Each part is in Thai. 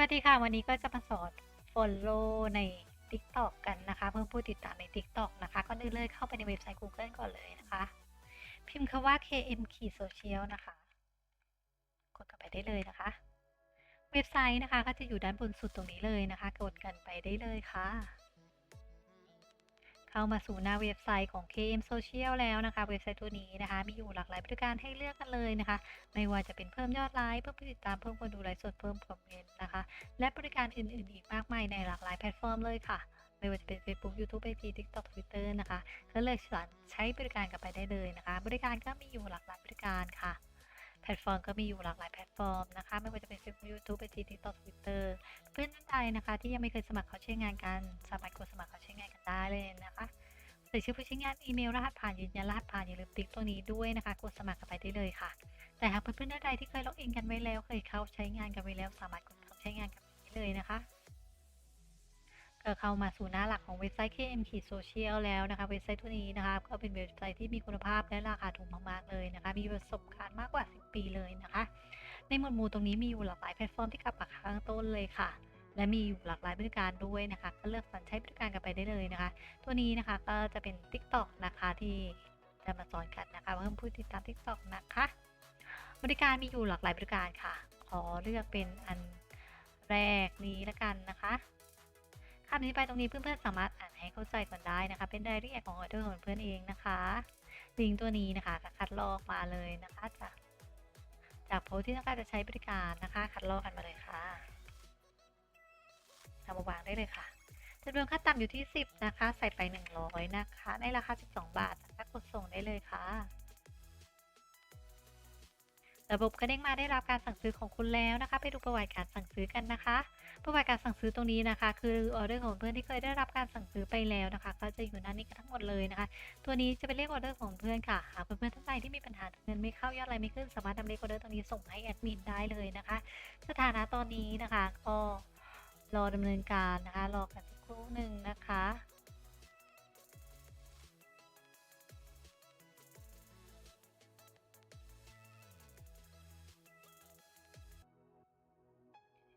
วัสดีค่ะ วันนี้ก็จะมาสอน Follow ใน TikTok กันนะคะ เพิ่มผู้ติดตามใน TikTok นะคะก่อนอื่นเลยเข้าไปในเว็บไซต์ Google ก่อนเลยนะคะ พิมพ์คำว่า km ขีด social นะคะ กดเข้าไปได้เลยนะคะ เว็บไซต์นะคะก็จะอยู่ด้านบนสุดตรงนี้เลยนะคะ กดกันไปได้เลยค่ะ เข้ามาสู่หน้าเว็บไซต์ของ KM Social แล้วนะคะ เว็บไซต์ตัวนี้นะคะ มีอยู่หลากหลายบริการให้เลือกกันเลยนะคะ ไม่ว่าจะเป็นเพิ่มยอดไลค์เพิ่มผู้ติดตามเพิ่มคนดูไลฟ์สดเพิ่มคอมเมนต์นะคะ และบริการอื่นๆ อีกมากมายในหลากหลายแพลตฟอร์มเลยค่ะ ไม่ว่าจะเป็น Facebook YouTube IG TikTok Twitter นะคะก็เลือกใช้บริการกันไปได้เลยนะคะ บริการก็มีอยู่หลากหลายบริการค่ะแพลตฟอร์มก็มีอยู่หลากหลายแพลตฟอร์มนะคะ ไม่ว่าจะเป็น Facebook YouTube IG TikTok Twitter เพื่อนท่านใดนะคะ ที่ยังไม่เคยสมัครเขาใช้งานกันสามารถกดสมัครเขา ได้เลยนะคะใส่ชื่อผู้ใช้งานอีเมลรหัสผ่านยืนยันรหัสผ่านอย่าลืมติ๊กตัวนี้ด้วยนะคะ กดสมัครกันไปได้เลยค่ะ แต่หากเพื่อนๆท่านใดที่เคยล็อกอินกันไว้แล้ว เคยเข้าใช้งานกันไว้แล้ว สามารถกดเข้าใช้งานกันได้เลยนะคะก็เข้ามาสู่หน้าหลักของเว็บไซต์ KM ขีดโซเชียลแล้วนะคะ เว็บไซต์ตัวนี้นะคะก็เป็นเว็บไซต์ที่มีคุณภาพและราคาถูกมากๆเลยนะคะ มีประสบการณ์มากกว่า 10 ปีเลยนะคะ ในหมวดหมู่ตรงนี้มีอยู่หลากหลายแพลตฟอร์มที่กลับมาข้างต้นเลยค่ะ และมีอยู่หลากหลายบริการด้วยนะคะ ก็เลือกสรรใช้บริการกันไปได้เลยนะคะ ตัวนี้นะคะก็จะเป็น TikTok นะคะที่จะมาสอนกันนะคะเพิ่มผู้ติดตาม TikTok นะคะ บริการมีอยู่หลากหลายบริการค่ะ ขอเลือกเป็นอันแรกนี้ละกันนะคะคำนี้ไปตรงนี้เพื่อนๆสามารถอ่านให้เข้าใจก่อนได้นะคะ เป็นรายละเอียดของออเดอร์ของเพื่อนเองนะคะลิงตัวนี้นะคะคัดลอกมาเลยนะคะจากจากโพสที่ต้องการจะใช้บริการนะคะ คัดลอกกันมาเลยค่ะ ทำมาวางได้เลยค่ะจำนวนค่าต่ำอยู่ที่ 10 นะคะ ใส่ไป 100 นะคะ ในราคา 12 บาทนะคะกดส่งได้เลยค่ะ ระบบกระเด้งมาได้รับการสั่งซื้อของคุณแล้วนะคะ ไปดูประวัติการสั่งซื้อกันนะคะ ประวัติการสั่งซื้อตรงนี้นะคะ คือออเดอร์ของเพื่อนที่เคยได้รับการสั่งซื้อไปแล้วนะคะ ก็จะอยู่หน้านี้กันทั้งหมดเลยนะคะ ตัวนี้จะเป็นเลขออเดอร์ของเพื่อนค่ะ หากเพื่อนๆท่านใดที่มีปัญหาเงินไม่เข้ายอดอะไรไม่ขึ้นสามารถนำเลขออเดอร์ตรงนี้ส่งให้แอดมินได้เลยนะคะ สถานะตอนนี้นะคะก็ รอดำเนินการนะคะ รอกันสักครู่หนึ่งนะคะ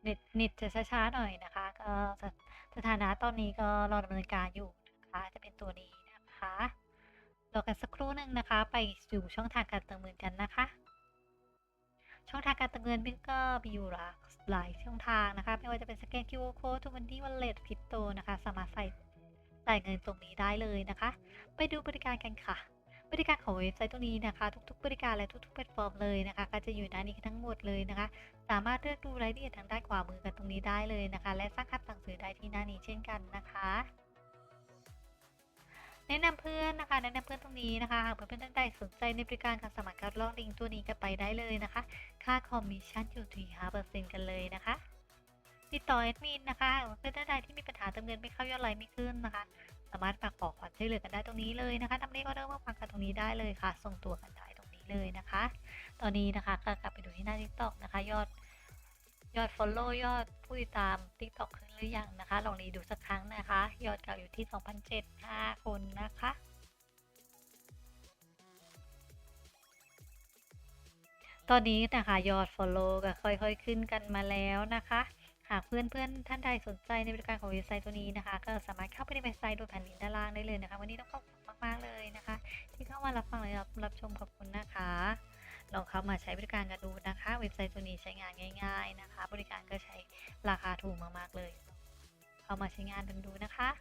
เน็ตเน็ตจะช้าๆหน่อยนะคะก็สถสถานะตอนนี้ก็รอดำเนินการอยู่นะคะ จะเป็นตัวนี้นะคะรอกันสักครู่หนึ่งนะคะ ไปสู่ช่องทางการเติมเงินกันนะคะ ช่องทางการเติมเงินมันก็มีอยู่หลากหลายช่องทางนะคะ ไม่ว่าจะเป็นสแกน QR code ทูมันดี้วอลเล็ตคริปโตนะคะ สามารถใส่จ่ายเงินตรงนี้ได้เลยนะคะ ไปดูบริการกันค่ะ บริการของเว็บไซต์ตรงนี้นะคะ ทุกๆ บริการและทุกๆแพลตฟอร์มเลยนะคะ ก็จะอยู่หน้านี้ทั้งหมดเลยนะคะ สามารถเลือกดูรายละเอียดทางด้านขวามือกันตรงนี้ได้เลยนะคะ และสร้างคำสั่งซื้อได้ที่หน้านี้เช่นกันนะคะ แนะนำเพื่อนนะคะ แนะนำเพื่อนตรงนี้นะคะหากเพื่อนๆท่านใดสนใจในบริการการสมัครการลอกลิงตัวนี้กันไปได้เลยนะคะ ค่าคอมมิชชั่นอยู่ที่5%กันเลยนะคะติดต่อแอดมินนะคะเพื่อนท่านใดที่มีปัญหาเติมเงินไม่เข้ายอดไลน์ไม่ขึ้นนะคะ สามารถฝากขอความช่วยเหลือกันได้ตรงนี้เลยนะคะนำเลขออเดอร์มาฝากกันตรงนี้ได้เลยค่ะ ส่งตัวกันได้ตรงนี้เลยนะคะ ตอนนี้นะคะก็กลับไปดูที่หน้า TikTok นะคะ ยอดยอด Follow ยอดผู้ติดตาม TikTok ขึ้นหรือยังนะคะ ลองรีดูสักครั้งนะคะ ยอดเก่าอยู่ที่ 2,075คนนะคะตอนนี้นะคะยอด Follow ก็ค่อยๆขึ้นกันมาแล้วนะคะ หากเพื่อนๆท่านใดสนใจในบริการของเว็บไซต์ตัวนี้นะคะ ก็สามารถเข้าไปในเว็บไซต์โดยแผ่นลิงก์ด้านล่างได้เลยนะคะ วันนี้ต้องขอบคุณมากๆเลยนะคะ ที่เข้ามารับฟังและรับรับชมขอบคุณนะคะลองเข้ามาใช้บริการกันดูนะคะ เว็บไซต์ตัวนี้ใช้งานง่าย ๆนะคะ บริการก็ใช้ราคาถูกมากๆเลย เข้ามาใช้งานกันดูนะคะ